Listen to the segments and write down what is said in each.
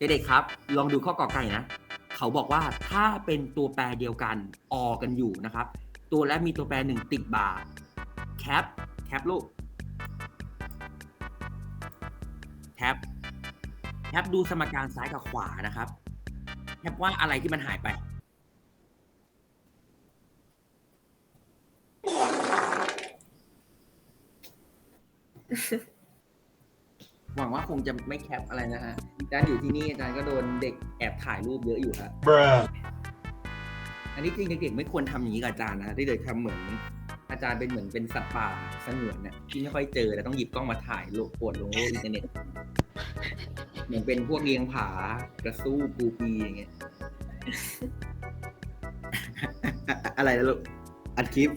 เด็กๆครับ ลองดูข้อกอไก่นะ เขาบอกว่าถ้าเป็นตัวแปรเดียวกันออกันอยู่นะครับ ตัวและมีตัวแปรหนึ่งติดบาร์แคปแคปลูกแคปแคปดูสมการซ้ายกับขวานะครับแคปว่าอะไรที่มันหายไป หวังว่าคงจะไม่แคปอะไรนะฮะอาจารย์อยู่ที่นี่อาจารย์ก็โดนเด็กแอบถ่ายรูปเยอะอยู่ครับ bruh, อันนี้จริงเด็กๆไม่ควรทำอย่างนี้กับอาจารย์นะที่เด็กทำเหมือน อาจารย์เป็นเหมือนเป็นสัตว์ป่าสงวนเนี่ยที่ไม่ค่อยเจอแต่ต้องหยิบกล้องมาถ่ายโลกปวดลงโลกอินเทอร์เน็ตเหมือนเป็นพวกเลี้ยงผากระสู้ปูปีอย่างเงี้ย อะไรนะลูกอัดคลิป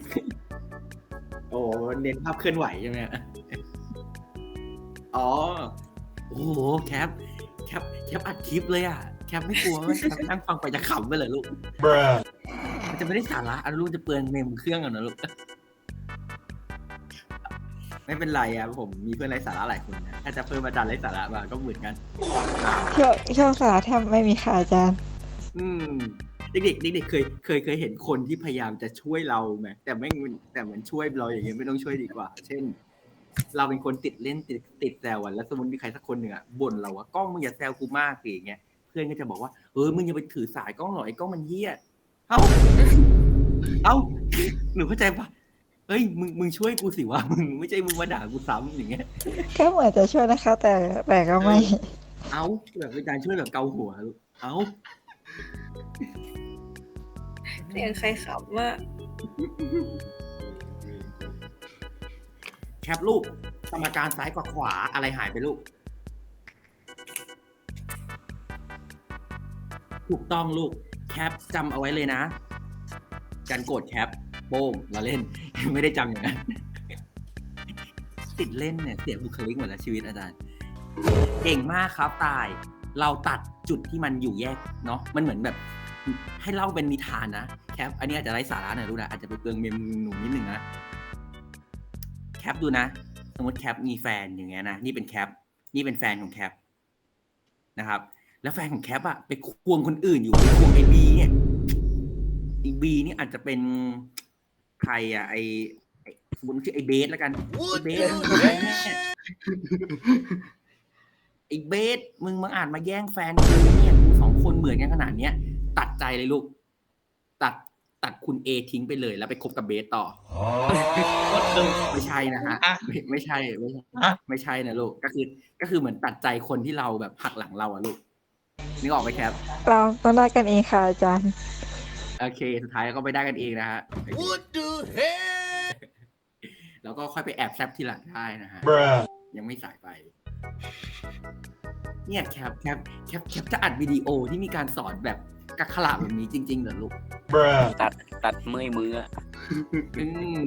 โอ้เน้นภาพเคลื่อนไหวใช่ไหมฮะ อ๋อ โอ้โหแคป แคป แคปอัดคลิปเลยอะ แคปไม่กลัวว่าแคปนั่งฟังไปจะขำไปเลยลูก bruh, มันจะไม่ได้สาระอันลูกจะเปลืองเมมเครื่องกันนะลูก ไม่เป็นไรอะผมมีเพื่อนไร้สาระหลายคนนะถ้าจะเพิ่มอาจารย์ไร้สาระมาก็เหมือนกัน ช่วงช่วงสาระแทบไม่มีค่ะอาจารย์ อืมเด็กๆเด็กๆเคยเคยเคยเห็นคนที่พยายามจะช่วยเราไหมแต่ไม่แต่เหมือนช่วยเราอย่างเงี้ยไม่ต้องช่วยดีกว่า เช่น เราเป็นคนติดเล่นติดติดแซวอะแล้วสมมติมีใครสักคนหนึ่งอะบ่นเราว่ากล้องมึงอย่าแซวกูมากสิอย่างเงี้ยเพื่อนก็จะบอกว่าเออมึงอย่าไปถือสายกล้องหน่อยไอ้กล้องมันเหี้ยเอ้าเอ้าหนูเข้าใจปะเฮ้ยมึงมึงช่วยกูสิวะมึงไม่ใช่มึงมาด่ากูซ้ำอย่างเงี้ยก็เหมือนจะช่วยนะคะ แต่แต่ก็ไม่ เอ้าแบบเป็นการช่วยแบบเกาหัวลูกเอ้าเสียงใครขำว่า แคปรูปสมการซ้ายกับขวาอะไรหายไปลูก ถูกต้องลูก แคปจำเอาไว้เลยนะ การโกรธแคปโป้งเราเล่น ไม่ได้จำอย่างนั้นติดเล่นเนี่ยเสียบุคลิกหมดแล้วชีวิตอาจารย์ เก่งมากครับตาย เราตัดจุดที่มันอยู่แยกเนาะมันเหมือนแบบ ให้เล่าเป็นนิทานนะแคปอันนี้อาจจะไร้สาระหน่อยรู้นะอาจจะไปเปลืองเมมหนูนิดหนึ่งนะ คปดูนะ สมมติแคปมีแฟนอย่างเงี้ยนะนี่เป็นแคปนี่เป็นแฟนของแคปนะครับ แล้วแฟนของแคปอะไปควงคนอื่นอยู่ไปควงไอ้บีเนี่ยไอ้บีนี่อาจจะเป็นใครอะไอ้สมมติชื่อไอ้เบสแล้วกันไอ้เบสไอ้เบสมึงมาอาจมาแย่งแฟนกูเนี่ยสองคนเหมือนกันขนาดเนี้ย ตัดใจเลยลูก ตัดคุณเอทิ้งไปเลย แล้วไปคบกับเบสต่อไม่ใช่นะฮะอะไม่ไม่ใช่ไม่ใช่อะไม่ใช่นะลูกก็คือก็คือเหมือนตัดใจคนที่เราแบบหักหลังเราอะลูกนึกออกไหมครับ เราต้องได้กันเองค่ะอาจารย์ โอเค สุดท้ายก็ไปได้กันเองนะฮะ what the hell, แล้วก็ค่อยไปแอบแซบทีหลังได้นะฮะ bruh, ยังไม่สายไป เนี่ยแคปแคปแคปแคปจะอัดวิดีโอที่มีการสอนแบบกักขระแบบนี้จริง ๆ เหรอลูก bruh, ตัดตัดเมื่อยมืออะอืม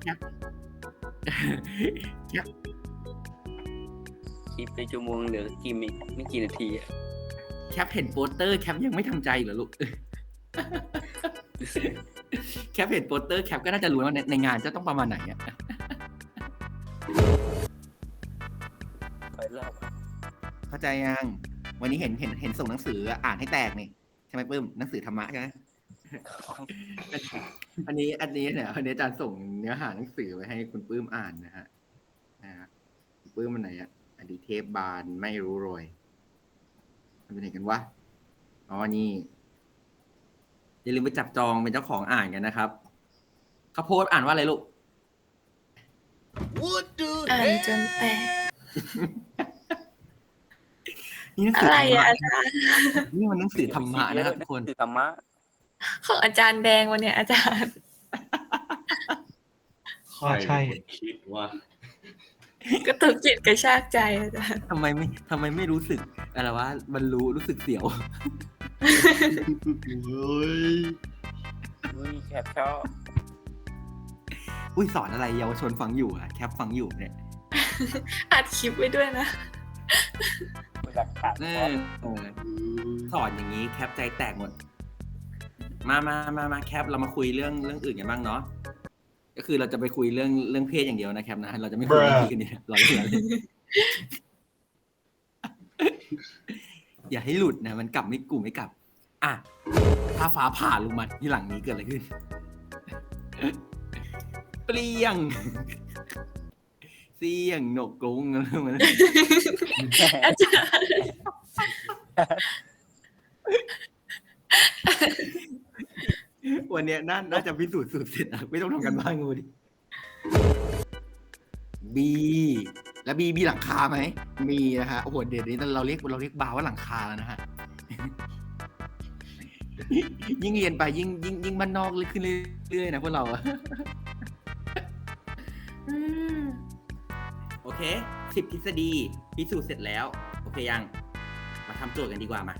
แคปแคปคลิปไปชั่วโมงเหลือกี่ไม่ไม่กี่นาทีอะแคปเห็นโปสเตอร์แคปยังไม่ทำใจเหรอลูก แคปเห็นโปสเตอร์แคปก็น่าจะรู้ว่าในในงานจะต้องประมาณไหนอะาใจยังวันนี้เห็นเห็นเห็นส่งหนังสืออ่านให้แตกนี่ใช่ไหมปื้มหนังสือธรรมะใช่ไหมอันนี้อันนี้เนี่ยอันนี้อาจารย์ส่งเนื้อหาหนังสือไว้ให้คุณปื้มอ่านนะฮะนะฮะคุณปื้มมันไหนอะอดีเทพบานไม่รู้โรยมันเป็นไหนกันวะอ๋อนี่อย่าลืมไปจับจองเป็นเจ้าของอ่านกันนะครับข้าวโพดอ่านว่าอะไรลูก what the อ่านจนแตก นี่หนังอะสือไรธรรอะมะอาจารย์นี่มันหนังสือธรรมะนะครับทุกคนคือธรรมะของอาจารย์แดงวันเนี้ยอาจารย์ใครเป็นคนคิดว่า ก็ตุกจิตกระชากใจอาจารย์ทำไมไม่ทำไมไม่รู้สึกอะไรวะบรรลุรู้สึกเสียวเฮ้ยอุ้ยแคบชอบอุ้ยสอนอะไรเยาวชนฟังอยู่อะแคปฟังอยู่เนี่ยอัดคลิปไว้ด้วยนะ หลักฐานเออเออสอนอย่างนี้แคปใจแตกหมด มามามามาแคปเรามาคุยเรื่องเรื่องอื่นกันบ้างเนาะ ก็คือเราจะไปคุยเรื่องเรื่องเพศอย่างเดียวนะแคปนะ เราจะไม่คุยเรื่องนี้กันเนี่ยเราเล่นเราเล่นอย่าให้หลุดนะ มันกลับไม่กูไม่กลับ อะ ถ้าฟ้าผ่าลงมาที่หลังนี้เกิดอะไรขึ้น เปรี้ยง เสียงหนกกรุงอะไรมันอาจารย์วันเนี้ยน่าน่าจะพิสูจน์สูตรเสร็จอะไม่ต้องทำกันบ้านกูดิบีแล้วบีมีหลังคาไหมมีนะฮะโอ้โหเดี๋ยวนี้เราเรียกเราเรียกบาร์ว่าหลังคาแล้วนะฮะยิ่งเรียนไปยิ่งยิ่งยิ่งบ้านนอกเลยขึ้นเรื่อยๆนะพวกเราอะโอ เคสิบทฤษฎีพิสูจน์เสร็จแล้ว โอเคยัง มาทำโจทย์กันดีกว่ามา